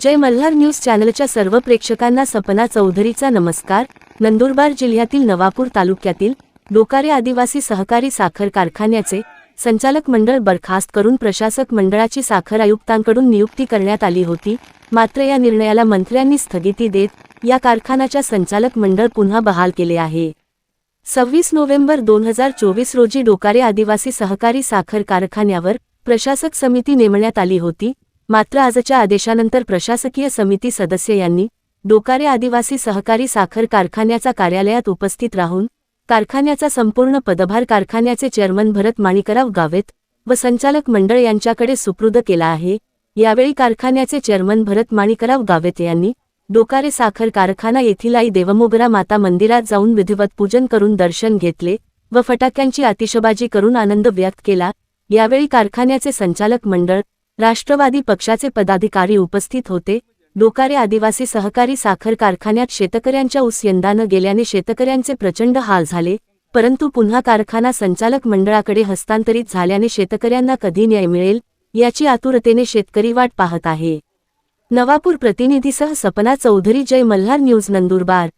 जय Malhar news चॅनलच्या सर्व प्रेक्षकांना सपना चौधरीचा नमस्कार. नंदुरबार जिल्ह्यातील नवापूर तालुक्यातील डोकारे आदिवासी सहकारी साखर कारखान्याचे संचालक मंडळ बरखास्त करून प्रशासक मंडळाची साखर आयुक्तांकडून नियुक्ती करण्यात आली होती. मात्र या निर्णयाला मंत्र्यांनी स्थगिती देत या कारखान्याच्या संचालक मंडळ पुन्हा बहाल केले आहे. सव्वीस नोव्हेंबर दोन हजार चोवीस रोजी डोकारे आदिवासी सहकारी साखर कारखान्यावर प्रशासक समिती नेमण्यात आली होती. मात्र आजच्या आदेशानंतर प्रशासकीय समिती सदस्य यांनी डोकारे आदिवासी सहकारी साखर कारखान्याचा कार्यालयात उपस्थित राहून कारखान्याचा संपूर्ण पदभार कारखान्याचे चेअरमन भरत माणिकराव गावेत व संचालक मंडळ यांच्याकडे सुपूर्द केला आहे. यावेळी कारखान्याचे चेअरमन भरत माणिकराव गावेत यांनी डोकारे साखर कारखाना येथील आई देवमोगरा माता मंदिरात जाऊन विधिवत पूजन करून दर्शन घेतले व फटाक्यांची आतिषबाजी करून आनंद व्यक्त केला. यावेळी कारखान्याचे संचालक मंडळ राष्ट्रवादी पक्षाचे पदाधिकारी उपस्थित होते. डोकारे आदिवासी सहकारी साखर कारखान्यात शेतकऱ्यांच्या ऊस यंदानं गेल्याने शेतकऱ्यांचे प्रचंड हाल झाले परंतु पुन्हा कारखाना संचालक मंडळाकडे हस्तांतरित झाल्याने शेतकऱ्यांना कधी न्याय मिळेल याची आतुरतेने शेतकरी वाट पाहत आहे. नवापूर प्रतिनिधीसह सपना चौधरी जय मल्हार न्यूज नंदुरबार.